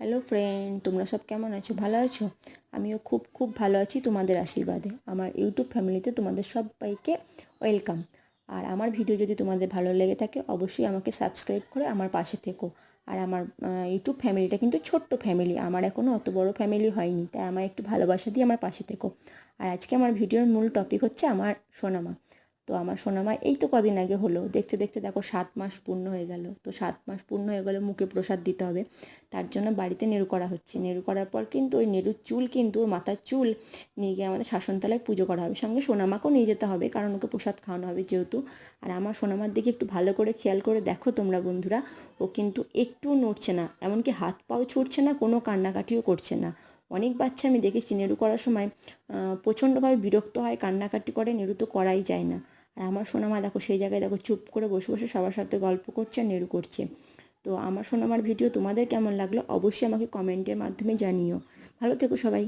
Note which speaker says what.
Speaker 1: Hello friend তোমরা সব কেমন আছো? ভালো আছো? আমিও খুব খুব ভালো আছি তোমাদের আশীর্বাদে। আমার ইউটিউব ফ্যামিলিতে তোমাদের সবাইকে ওয়েলকাম। আর আমার ভিডিও যদি তোমাদের ভালো লেগে থাকে, অবশ্যই আমাকে সাবস্ক্রাইব করে আমার পাশে থেকো। আর আমার ইউটিউব ফ্যামিলিটা কিন্তু ছোট্ট ফ্যামিলি, আমার এখনও অত বড় ফ্যামিলি হয়নি, তাই আমার একটু ভালোবাসা দিয়ে আমার পাশে থেকো। আর আজকে আমার ভিডিওর মূল টপিক হচ্ছে আমার সোনামা। তো আমার সোনামা, এই তো কদিন আগে হলো। দেখতে দেখতে দেখো সাত মাস পূর্ণ হয়ে গেল। তো সাত মাস পূর্ণ হয়ে গেলে মুখে প্রসাদ দিতে হবে। তার জন্য বাড়িতে নেড়ু করা হচ্ছে। নেড়ু করার পর কিন্তু ওই নেড়ুর চুল কিন্তু, ওর মাথার চুল নিয়ে গিয়ে আমাদের শাসনতলায় পুজো করা হবে। সঙ্গে সোনামাকেও নিয়ে যেতে হবে, কারণ ওকে প্রসাদ খাওয়ানো হবে যেহেতু। আর আমার সোনামার দিকে একটু ভালো করে খেয়াল করে দেখো তোমরা বন্ধুরা, ও কিন্তু একটু নড়ছে না, এমনকি হাত পাও ছুটছে না, কোনো কান্নাকাটিও করছে না। অনেক বাচ্চা আমি দেখেছি নেড়ু করার সময় প্রচণ্ডভাবে বিরক্ত হয়, কান্নাকাটি করে, নেড়ু তো করাই যায় না। আর আমার সোনামা দেখো সেই জায়গায় দেখো চুপ করে বসে বসে সবার সাথে গল্প করছে আর নেড়ু করছে। তো আমার সোনামার ভিডিও তোমাদের কেমন লাগল অবশ্যই আমাকে কমেন্টের মাধ্যমে জানিও। ভালো থেকো সবাই।